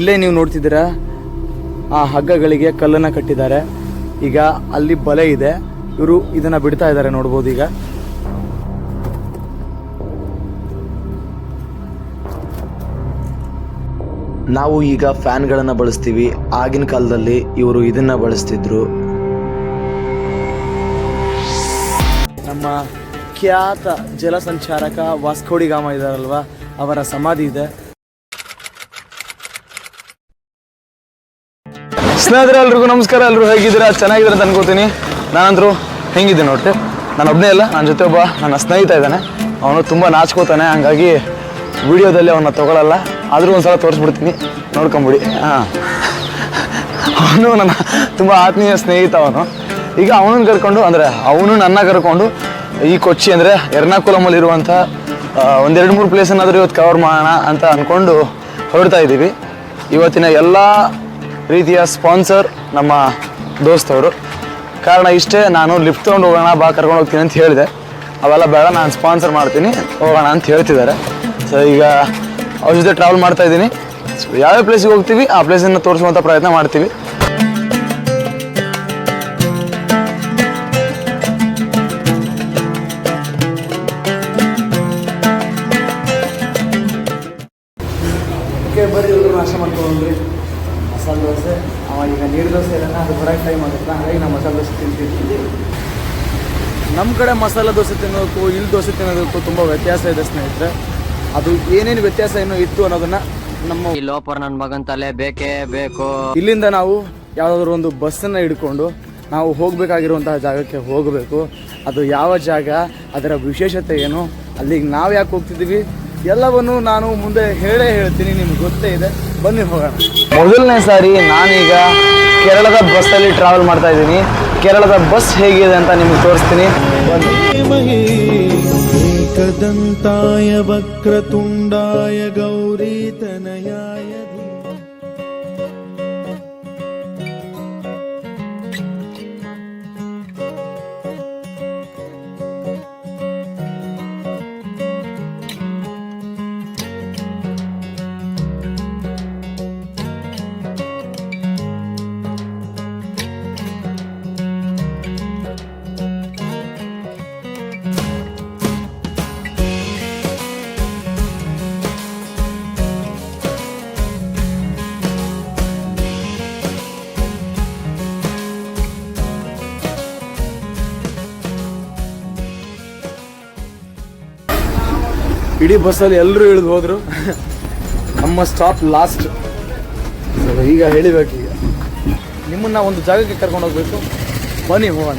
ಇಲ್ಲೇ ನೀವು ನೋಡ್ತಿದ್ದೀರಾ? ಆ ಹಗ್ಗಗಳಿಗೆ ಕಲ್ಲನ್ನು ಕಟ್ಟಿದ್ದಾರೆ. ಈಗ ಅಲ್ಲಿ ಬಲೆ ಇದೆ. ಇವರು ಇದನ್ನ ಬಿಡ್ತಾ ಇದ್ದಾರೆ ನೋಡ್ಬೋದು ಈಗ. ನಾವು ಈಗ ಫ್ಯಾನ್ಗಳನ್ನು ಬಳಸ್ತೀವಿ. ಆಗಿನ ಕಾಲದಲ್ಲಿ ಇವರು ಇದನ್ನ ಬಳಸ್ತಿದ್ರು. ನಮ್ಮ ಖ್ಯಾತ ಜಲಸಂಚಾರಕ ವಾಸ್ಕೋಡಿಗಾಮ ಇದಾರಲ್ವಾ? ಅವರ ಸಮಾಧಿ ಇದೆ. ಸ್ನೇಹಿತರೆ, ಎಲ್ರಿಗೂ ನಮಸ್ಕಾರ. ಎಲ್ಲರೂ ಹೇಗಿದ್ದೀರಾ? ಚೆನ್ನಾಗಿದ್ದೀರಾ ಅಂತ ಅನ್ಕೋತೀನಿ. ನಾನಂದ್ರು ಹೆಂಗಿದ್ದೆ ನೋಡ್ರಿ. ನಾನು ಒಬ್ಬನೇ ಇಲ್ಲ ನನ್ನ ಜೊತೆ ಒಬ್ಬ ನನ್ನ ಸ್ನೇಹಿತ ಇದ್ದಾನೆ. ಅವನು ತುಂಬ ನಾಚ್ಕೋತಾನೆ. ಹಂಗಾಗಿ ವಿಡಿಯೋದಲ್ಲಿ ಅವನ್ನ ತಗೊಳ್ಳಲ್ಲ ಆದರೂ ಒಂದ್ಸಲ ತೋರಿಸ್ಬಿಡ್ತೀನಿ. ನೋಡ್ಕೊಂಬಿಡಿ. ಹಾಂ. ಅವನು ನನ್ನ ತುಂಬ ಆತ್ಮೀಯ ಸ್ನೇಹಿತ ಅವನು. ಈಗ ಅವನನ್ನು ಕರ್ಕೊಂಡು, ಅಂದರೆ ಅವನು ನನ್ನ ಕರ್ಕೊಂಡು ಈ ಕೊಚ್ಚಿ ಅಂದರೆ ಎರ್ನಾಕುಲಮಲ್ಲಿರುವಂಥ ಒಂದೆರಡು ಮೂರು ಪ್ಲೇಸನ್ನಾದರೂ ಇವತ್ತು ಕವರ್ ಮಾಡೋಣ ಅಂತ ಅಂದ್ಕೊಂಡು ಹೊರಡ್ತಾ ಇದ್ದೀವಿ. ಇವತ್ತಿನ ಎಲ್ಲ ರೀತಿಯ ಸ್ಪಾನ್ಸರ್ ನಮ್ಮ ದೋಸ್ತವರು. ಕಾರಣ ಇಷ್ಟೇ, ನಾನು ಲಿಫ್ಟ್ ತೊಗೊಂಡು ಹೋಗೋಣ, ಬಾ ಕರ್ಕೊಂಡು ಹೋಗ್ತೀನಿ ಅಂತ ಹೇಳಿದೆ. ಅವೆಲ್ಲ ಬೇಡ, ನಾನು ಸ್ಪಾನ್ಸರ್ ಮಾಡ್ತೀನಿ, ಹೋಗೋಣ ಅಂತ ಹೇಳ್ತಿದ್ದಾರೆ. ಸೊ ಈಗ ಅವ್ರ ಜೊತೆ ಟ್ರಾವೆಲ್ ಮಾಡ್ತಾ ಇದ್ದೀನಿ. ಸೊ ಯಾವ್ಯಾವ ಪ್ಲೇಸಿಗೆ ಹೋಗ್ತೀವಿ, ಆ ಪ್ಲೇಸನ್ನು ತೋರಿಸುವಂಥ ಪ್ರಯತ್ನ ಮಾಡ್ತೀವಿ. ಬರ್ರಿ ನಾಶ ಮಾಡ್ಕೊಂಡ್ರಿ ಮಸಾಲೆ ದೋಸೆ. ಈಗ ನೀರು ದೋಸೆ ಇರೋಣ ಅದು ಬರೋಕ್ಕೆ ಟೈಮ್ ಆಗುತ್ತೆ ಹಾಗಾಗಿ ನಾವು ಮಸಾಲೆ ದೋಸೆ ತಿಂತಿರ್ತೀವಿ ನಮ್ಮ ಕಡೆ ಮಸಾಲೆ ದೋಸೆ ತಿನ್ನೋದಕ್ಕೂ ಇಲ್ಲಿ ದೋಸೆ ತಿನ್ನೋದಕ್ಕೂ ತುಂಬ ವ್ಯತ್ಯಾಸ ಇದೆ ಸ್ನೇಹಿತರೆ. ಅದು ಏನೇನು ವ್ಯತ್ಯಾಸ ಏನೋ ಇತ್ತು ಅನ್ನೋದನ್ನ ನಮ್ಮ ಈ ಲೋಪರ್ ನನ್ನ ಮಗನ ತಲೆ ಬೇಕೇ ಬೇಕು. ಇಲ್ಲಿಂದ ನಾವು ಯಾವುದಾದ್ರೂ ಒಂದು ಬಸ್ಸನ್ನು ಹಿಡ್ಕೊಂಡು ನಾವು ಹೋಗಬೇಕಾಗಿರುವಂತಹ ಜಾಗಕ್ಕೆ ಹೋಗಬೇಕು. ಅದು ಯಾವ ಜಾಗ ಅದರ ವಿಶೇಷತೆ ಏನು ಅಲ್ಲಿಗೆ ನಾವು ಯಾಕೆ ಹೋಗ್ತಿದ್ದೀವಿ ಎಲ್ಲವನ್ನು ನಾನು ಮುಂದೆ ಹೇಳೇ ಹೇಳ್ತೀನಿ ನಿಮ್ಗೆ ಗೊತ್ತೇ ಇದೆ. ಬನ್ನಿ ಹೋಗೋಣ ಮೊದಲನೇ ಸಾರಿ ನಾನೀಗ ಕೇರಳದ ಬಸ್ಸಲ್ಲಿ ಟ್ರಾವೆಲ್ ಮಾಡ್ತಾ ಇದ್ದೀನಿ. ಕೇರಳದ ಬಸ್ ಹೇಗಿದೆ ಅಂತ ನಿಮ್ಗೆ ತೋರಿಸ್ತೀನಿ. ಏಕದಂತಾಯ ವಕ್ರತುಂಡಾಯ ಗೌ ಇಡೀ ಬಸ್ಸಲ್ಲಿ ಎಲ್ಲರೂ ಇಳಿದು ಹೋದರು. ನಮ್ಮ ಸ್ಟಾಪ್ ಲಾಸ್ಟ್ ಈಗ ಹೇಳಿಬೇಕು ಈಗ. ನಿಮ್ಮನ್ನು ಒಂದು ಜಾಗಕ್ಕೆ ಕರ್ಕೊಂಡು ಹೋಗಬೇಕು. ಬನ್ನಿ, ಹೋಗೋಣ.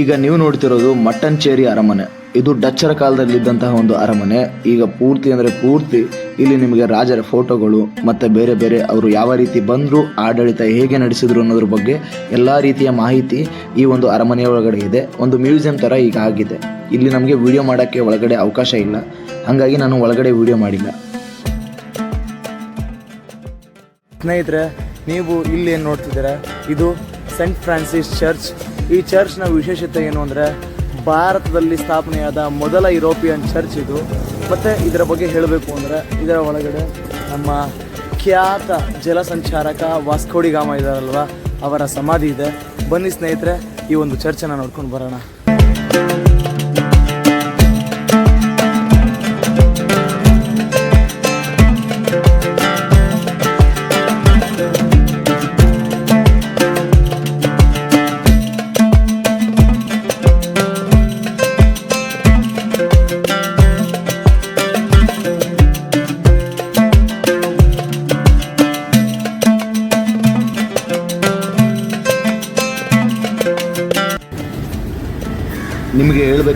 ಈಗ ನೀವು ನೋಡ್ತಿರೋದು ಮಟ್ಟಂಚೇರಿ ಅರಮನೆ. ಇದು ಡಚ್ಚರ ಕಾಲದಲ್ಲಿದ್ದಂತಹ ಒಂದು ಅರಮನೆ. ಈಗ ಪೂರ್ತಿ ಅಂದರೆ ಪೂರ್ತಿ ಇಲ್ಲಿ ನಿಮಗೆ ರಾಜರ ಫೋಟೋಗಳು ಮತ್ತು ಬೇರೆ ಬೇರೆ ಅವರು ಯಾವ ರೀತಿ ಬಂದರು, ಆಡಳಿತ ಹೇಗೆ ನಡೆಸಿದ್ರು ಅನ್ನೋದ್ರ ಬಗ್ಗೆ ಎಲ್ಲ ರೀತಿಯ ಮಾಹಿತಿ ಈ ಒಂದು ಅರಮನೆಯ ಒಳಗಡೆ ಇದೆ. ಒಂದು ಮ್ಯೂಸಿಯಂ ಥರ ಈಗ ಆಗಿದೆ. ಇಲ್ಲಿ ನಮಗೆ ವಿಡಿಯೋ ಮಾಡೋಕ್ಕೆ ಒಳಗಡೆ ಅವಕಾಶ ಇಲ್ಲ. ಹಾಗಾಗಿ ನಾನು ಒಳಗಡೆ ವಿಡಿಯೋ ಮಾಡಿಲ್ಲ. ಸ್ನೇಹಿತರೆ, ನೀವು ಇಲ್ಲಿ ಏನು ನೋಡ್ತಿದ್ದೀರಾ? ಇದು ಸೆಂಟ್ ಫ್ರಾನ್ಸಿಸ್ ಚರ್ಚ್ ಈ ಚರ್ಚ್ನ ವಿಶೇಷತೆ ಏನು ಅಂದರೆ, ಭಾರತದಲ್ಲಿ ಸ್ಥಾಪನೆಯಾದ ಮೊದಲ ಯುರೋಪಿಯನ್ ಚರ್ಚ್ ಇದು. ಮತ್ತು ಇದರ ಬಗ್ಗೆ ಹೇಳಬೇಕು ಅಂದರೆ ಇದರ ಒಳಗಡೆ ನಮ್ಮ ಖ್ಯಾತ ಜಲಸಂಚಾರಕ ವಾಸ್ಕೋಡಿ ಗಾಮ ಇದಾರಲ್ವ, ಅವರ ಸಮಾಧಿ ಇದೆ. ಬನ್ನಿ ಸ್ನೇಹಿತರೆ, ಈ ಒಂದು ಚರ್ಚೆನ ನೋಡ್ಕೊಂಡು ಬರೋಣ.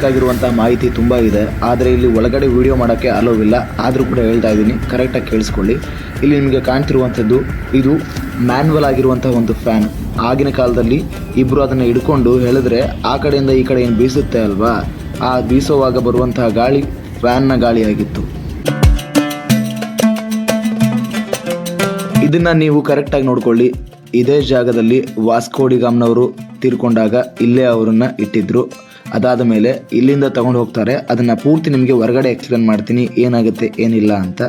ನಿಮಗೆ ಹೇಳಬೇಕಾಗಿರುವಂಥ ಮಾಹಿತಿ ತುಂಬ ಇದೆ. ಆದರೆ ಇಲ್ಲಿ ಒಳಗಡೆ ವಿಡಿಯೋ ಮಾಡೋಕ್ಕೆ ಅಲೋವಿಲ್ಲ. ಆದರೂ ಕೂಡ ಹೇಳ್ತಾ ಇದ್ದೀನಿ. ಕರೆಕ್ಟಾಗಿ ಕೇಳಿಸ್ಕೊಳ್ಳಿ. ಇಲ್ಲಿ ನಿಮಗೆ ಕಾಣ್ತಿರುವಂಥದ್ದು, ಇದು ಮ್ಯಾನ್ವಲ್ ಆಗಿರುವಂಥ ಒಂದು ಫ್ಯಾನ್ ಆಗಿನ ಕಾಲದಲ್ಲಿ ಇಬ್ಬರು ಅದನ್ನು ಹಿಡ್ಕೊಂಡು ಹೇಳಿದ್ರೆ, ಆ ಕಡೆಯಿಂದ ಈ ಕಡೆ ಏನು ಬೀಸುತ್ತೆ ಅಲ್ವಾ? ಆ ಬೀಸೋವಾಗ ಬರುವಂತಹ ಗಾಳಿ ಫ್ಯಾನ್ನ ಗಾಳಿಯಾಗಿತ್ತು. ಇದನ್ನು ನೀವು ಕರೆಕ್ಟಾಗಿ ನೋಡ್ಕೊಳ್ಳಿ. ಇದೇ ಜಾಗದಲ್ಲಿ ವಾಸ್ಕೋಡಿಗಾಮ್ನವರು ತೀರ್ಕೊಂಡಾಗ ಇಲ್ಲೇ ಅವರನ್ನ ಇಟ್ಟಿದ್ರು. ಅದಾದ ಮೇಲೆ ಇಲ್ಲಿಂದ ತಗೊಂಡು ಹೋಗ್ತಾರೆ. ಅದನ್ನ ಪೂರ್ತಿ ನಿಮಗೆ ಹೊರಗಡೆ ಎಕ್ಸ್ಪ್ಲೇನ್ ಮಾಡ್ತೀನಿ. ಏನಾಗುತ್ತೆ, ಏನಿಲ್ಲ ಅಂತ.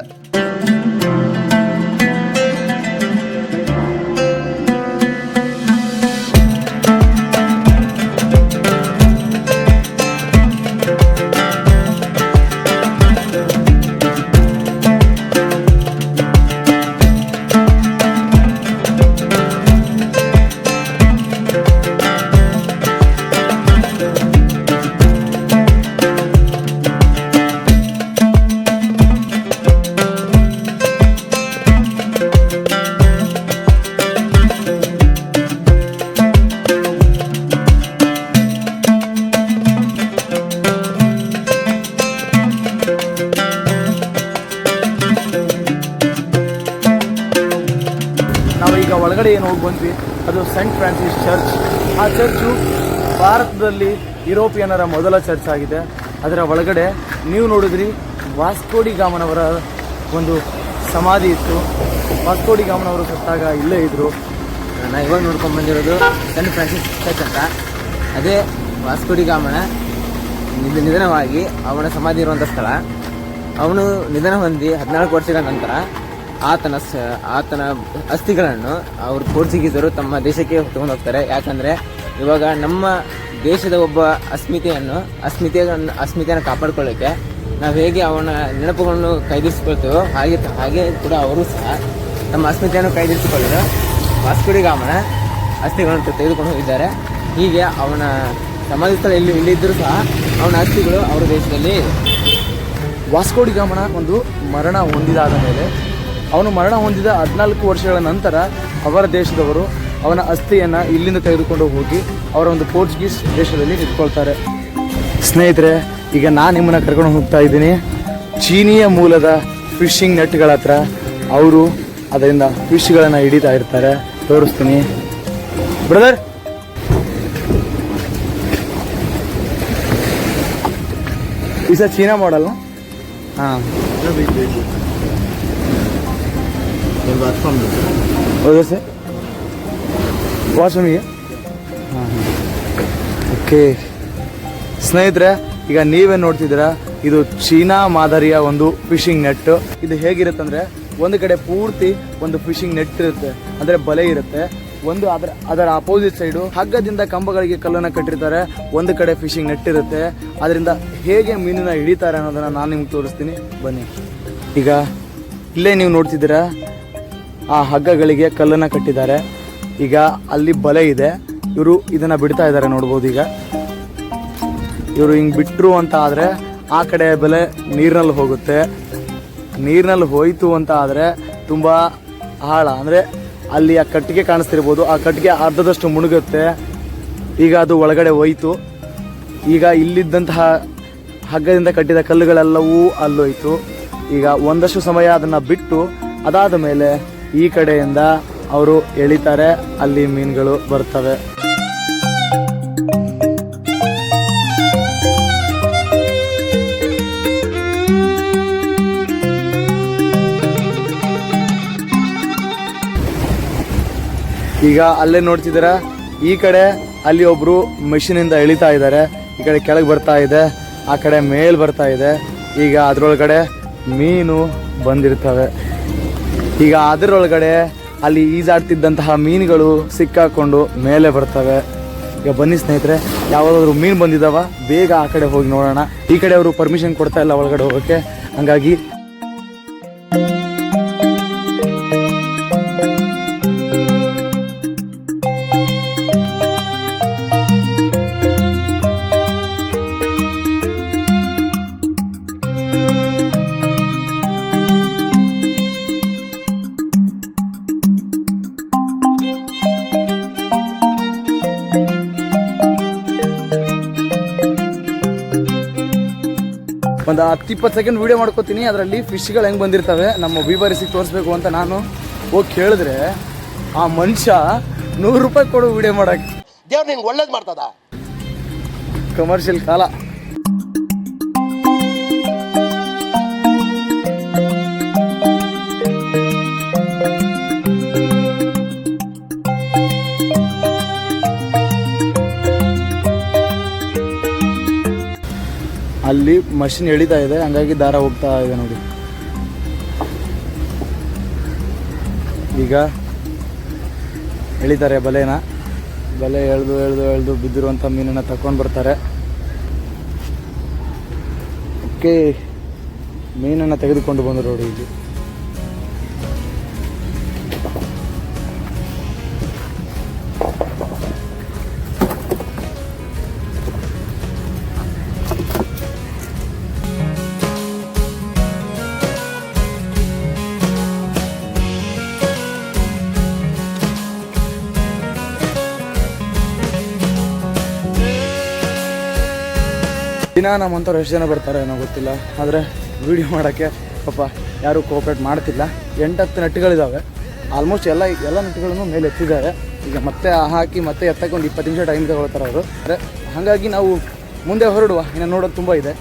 ಏನು ಹೋಗಿ ಬಂದ್ವಿ? ಅದು ಸೆಂಟ್ ಫ್ರಾನ್ಸಿಸ್ ಚರ್ಚ್ ಆ ಚರ್ಚು ಭಾರತದಲ್ಲಿ ಯುರೋಪಿಯನ್ನರ ಮೊದಲ ಚರ್ಚ್ ಆಗಿದೆ. ಅದರ ಒಳಗಡೆ ನೀವು ನೋಡಿದ್ರಿ, ವಾಸ್ಕೋಡಿ ಗಾಮನವರ ಒಂದು ಸಮಾಧಿ ಇತ್ತು. ವಾಸ್ಕೋಡಿ ಗಾಮನವರು ಸತ್ತಾಗ ಇಲ್ಲೇ ಇದ್ದರು ನಾನು ಇವಾಗ ನೋಡ್ಕೊಂಡು ಬಂದಿರೋದು ಸೆಂಟ್ ಫ್ರಾನ್ಸಿಸ್ ಚರ್ಚ್ ಅಂತ. ಅದೇ ವಾಸ್ಕೋಡಿ ಗಾಮನ ನಿಧ- ನಿಧನವಾಗಿ ಅವನ ಸಮಾಧಿ ಇರುವಂಥ ಸ್ಥಳ. ಅವನು ನಿಧನ ಹೊಂದಿ ಹದಿನಾಲ್ಕು ವರ್ಷಗಳ ನಂತರ ಆತನ ಆತನ ಅಸ್ಥಿಗಳನ್ನು ಅವರು ಪೋರ್ಚುಗೀಸರು ತಮ್ಮ ದೇಶಕ್ಕೆ ತಗೊಂಡು ಹೋಗ್ತಾರೆ ಯಾಕಂದ್ರೆ ಇವಾಗ ನಮ್ಮ ದೇಶದ ಒಬ್ಬ ಅಸ್ಮಿತೆಯನ್ನು ಅಸ್ಮಿತೆಯನ್ನು ಅಸ್ಮಿತೆಯನ್ನು ಕಾಪಾಡ್ಕೊಳ್ಳೋಕೆ ನಾವು ಹೇಗೆ ಅವನ ನೆನಪುಗಳನ್ನು ಕೈದಿರಿಸಿಕೊಳ್ತೇವೋ ಹಾಗೆ ಹಾಗೆ ಕೂಡ ಅವರು ಸಹ ನಮ್ಮ ಅಸ್ಮಿತೆಯನ್ನು ಕೈದಿರಿಸಿಕೊಳ್ಳಲು ವಾಸ್ಕೋಡಿ ಗಾಮನ ಅಸ್ಥಿಗಳನ್ನು ತೆಗೆದುಕೊಂಡು ಹೋಗಿದ್ದಾರೆ ಹೀಗೆ ಅವನ ಸಮಾಧಿ ಸ್ಥಳ ಇಲ್ಲಿ ಇಲ್ಲಿದ್ದರೂ ಸಹ ಅವನ ಅಸ್ಥಿಗಳು ಅವರ ದೇಶದಲ್ಲಿ. ವಾಸ್ಕೋಡಿ ಗಾಮನ ಒಂದು ಮರಣ ಹೊಂದಿದಾದ ಮೇಲೆ ಅವನು ಮರಣ ಹೊಂದಿದ ಹದಿನಾಲ್ಕು ವರ್ಷಗಳ ನಂತರ ಅವರ ದೇಶದವರು ಅವನ ಅಸ್ಥಿಯನ್ನು ಇಲ್ಲಿಂದ ತೆಗೆದುಕೊಂಡು ಹೋಗಿ ಅವರ ಒಂದು ಪೋರ್ಚುಗೀಸ್ ದೇಶದಲ್ಲಿ ನಿಂತ್ಕೊಳ್ತಾರೆ ಸ್ನೇಹಿತರೆ, ಈಗ ನಾನು ನಿಮ್ಮನ್ನು ಕರ್ಕೊಂಡು ಹೋಗ್ತಾ ಇದ್ದೀನಿ. ಚೀನಿಯ ಮೂಲದ ಫಿಶಿಂಗ್ ನೆಟ್ಗಳ ಹತ್ರ ಅವರು ಅದರಿಂದ ಫಿಶ್ಗಳನ್ನು ಹಿಡಿತಾ ಇರ್ತಾರೆ. ತೋರಿಸ್ತೀನಿ. ಬ್ರದರ್! ಇಸ ಚೀನಾ ಮಾಡಲ್ಲ ಹಾಂ ಹೌದಾ ಸರ್ ವಾಶ್ರೂಮಿಗೆ ಹಾಂ ಓಕೆ ಸ್ನೇಹಿತರೆ, ಈಗ ನೀವೇ ನೋಡ್ತಿದ್ದೀರಾ, ಇದು ಚೀನಾ ಮಾದರಿಯ ಒಂದು ಫಿಶಿಂಗ್ ನೆಟ್ ಇದು ಹೇಗಿರುತ್ತಂದ್ರೆ ಒಂದು ಕಡೆ ಪೂರ್ತಿ ಒಂದು ಫಿಶಿಂಗ್ ನೆಟ್ ಇರುತ್ತೆ, ಅಂದ್ರೆ ಬಲೆ ಇರುತ್ತೆ. ಒಂದು ಅದರ ಅದರ ಅಪೋಸಿಟ್ ಸೈಡು ಹಗ್ಗದಿಂದ ಕಂಬಗಳಿಗೆ ಕಲ್ಲನ್ನು ಕಟ್ಟಿರ್ತಾರೆ, ಒಂದು ಕಡೆ ಫಿಶಿಂಗ್ ನೆಟ್ ಇರುತ್ತೆ. ಅದರಿಂದ ಹೇಗೆ ಮೀನನ್ನ ಹಿಡಿತಾರೆ ಅನ್ನೋದನ್ನ ನಾನು ನಿಮ್ಗೆ ತೋರಿಸ್ತೀನಿ. ಬನ್ನಿ. ಈಗ ಇಲ್ಲೇ ನೀವು ನೋಡ್ತಿದ್ದೀರಾ ಆ ಹಗ್ಗಗಳಿಗೆ ಕಲ್ಲನ್ನು ಕಟ್ಟಿದ್ದಾರೆ. ಈಗ ಅಲ್ಲಿ ಬಲೆ ಇದೆ. ಇವರು ಇದನ್ನು ಬಿಡ್ತಾ ಇದ್ದಾರೆ ನೋಡ್ಬೋದು ಈಗ. ಇವರು ಹಿಂಗೆ ಬಿಟ್ಟರು ಅಂತ ಆದರೆ ಆ ಕಡೆ ಬೆಲೆ ನೀರಿನಲ್ಲಿ ಹೋಗುತ್ತೆ. ನೀರಿನಲ್ಲಿ ಹೋಯಿತು ಅಂತ ಆದರೆ ತುಂಬ ಆಳ. ಅಂದರೆ ಅಲ್ಲಿ ಆ ಕಟ್ಟಿಗೆ ಕಾಣಿಸ್ತಿರ್ಬೋದು. ಆ ಕಟ್ಟಿಗೆ ಅರ್ಧದಷ್ಟು ಮುಳುಗುತ್ತೆ ಈಗ ಅದು ಒಳಗಡೆ ಹೋಯಿತು. ಈಗ ಇಲ್ಲಿದ್ದಂತಹ ಹಗ್ಗದಿಂದ ಕಟ್ಟಿದ ಕಲ್ಲುಗಳೆಲ್ಲವೂ ಅಲ್ಲೋಯ್ತು. ಈಗ ಒಂದಷ್ಟು ಸಮಯ ಅದನ್ನು ಬಿಟ್ಟು ಅದಾದ ಮೇಲೆ ಈ ಕಡೆಯಿಂದ ಅವರು ಎಳಿತಾರೆ, ಅಲ್ಲಿ ಮೀನುಗಳು ಬರ್ತವೆ. ಈಗ ಅಲ್ಲೇ ನೋಡ್ತಿದ್ದೀರ, ಈ ಕಡೆ ಅಲ್ಲಿ ಒಬ್ರು machine ಇಂದ ಎಳಿತಾ ಇದ್ದಾರೆ. ಈ ಕಡೆ ಕೆಳಗೆ ಬರ್ತಾ ಇದೆ, ಆ ಕಡೆ ಮೇಲ್ ಬರ್ತಾ ಇದೆ. ಈಗ ಅದರೊಳಗಡೆ ಮೀನು ಬಂದಿರ್ತವೆ. ಈಗ ಅದರೊಳಗಡೆ ಅಲ್ಲಿ ಈಜಾಡ್ತಿದ್ದಂತಹ ಮೀನುಗಳು ಸಿಕ್ಕಾಕೊಂಡು ಮೇಲೆ ಬರ್ತವೆ. ಈಗ ಬನ್ನಿ ಸ್ನೇಹಿತರೆ ಯಾವ್ದಾದ್ರು ಮೀನು ಬಂದಿದ್ದಾವ ಬೇಗ ಆ ಕಡೆ ಹೋಗಿ ನೋಡೋಣ. ಈ ಕಡೆ ಅವರು ಪರ್ಮಿಷನ್ ಕೊಡ್ತಾ ಇಲ್ಲ ಒಳಗಡೆ ಹೋಗೋಕ್ಕೆ. ಹಂಗಾಗಿ ಒಂದು ಹತ್ತು ಇಪ್ಪತ್ತು ಸೆಕೆಂಡ್ ವೀಡಿಯೋ ಮಾಡ್ಕೋತೀನಿ. ಅದರಲ್ಲಿ ಫಿಶ್ಗಳು ಹೆಂಗೆ ಬಂದಿರ್ತವೆ ನಮ್ಮ ಬೀಬರಿಸಿಗೆ ತೋರಿಸ್ಬೇಕು ಅಂತ ನಾನು ಹೋಗಿ ಕೇಳಿದ್ರೆ ಆ ಮನುಷ್ಯ ನೂರು ರೂಪಾಯಿ ಕೊಡು ವೀಡಿಯೋ ಮಾಡಕ್ಕೆ. ದೇವ್ರು ನಿಂಗೆ ಒಳ್ಳೇದು ಮಾಡ್ತದ. ಕಮರ್ಷಿಯಲ್ ಕಾಲ. ಅಲ್ಲಿ ಮಷಿನ್ ಎಳಿತಾ ಇದೆ, ಹಂಗಾಗಿ ದಾರ ಹೋಗ್ತಾ ಇದೆ ನೋಡಿ. ಈಗ ಎಳಿತಾರೆ ಬಲೆನ. ಬಲೆ ಎಳೆದು ಎಳೆದು ಎಳೆದು ಬಿದ್ದಿರುವಂಥ ಮೀನನ್ನ ತಕೊಂಡು ಬರ್ತಾರೆ. ಓಕೆ, ಮೀನನ್ನು ತೆಗೆದುಕೊಂಡು ಬಂದರು ನೋಡಿ ಇಲ್ಲಿ. ದಿನ ನಮ್ಮಂಥವ್ರು ಎಷ್ಟು ಜನ ಬರ್ತಾರೆ ಏನೋ ಗೊತ್ತಿಲ್ಲ. ಆದರೆ ವಿಡಿಯೋ ಮಾಡೋಕ್ಕೆ ಪಾಪ ಯಾರೂ ಕೋಆಪ್ರೇಟ್ ಮಾಡ್ತಿಲ್ಲ. ಎಂಟತ್ತು ನಟ್ಟುಗಳಿದ್ದಾವೆ ಆಲ್ಮೋಸ್ಟ್ ಎಲ್ಲ ಎಲ್ಲ ನಟ್ಟುಗಳನ್ನು ಮೇಲೆ ಎತ್ತಿದ್ದಾರೆ. ಈಗ ಮತ್ತೆ ಹಾಕಿ ಮತ್ತೆ ಎತ್ತಕ್ಕೆ ಒಂದು ಇಪ್ಪತ್ತು ನಿಮಿಷ ಟೈಮ್ ತಗೊಳ್ತಾರೆ ಅವರು. ಅಂದರೆ ಹಾಗಾಗಿ ನಾವು ಮುಂದೆ ಹೊರಡುವ. ಇನ್ನು ನೋಡೋದು ತುಂಬ ಇದೆ.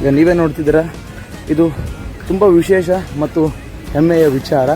ಈಗ ನೀವೇ ನೋಡ್ತಿದ್ದೀರಾ? ಇದು ತುಂಬ ವಿಶೇಷ ಮತ್ತು ಹೆಮ್ಮೆಯ ವಿಚಾರ.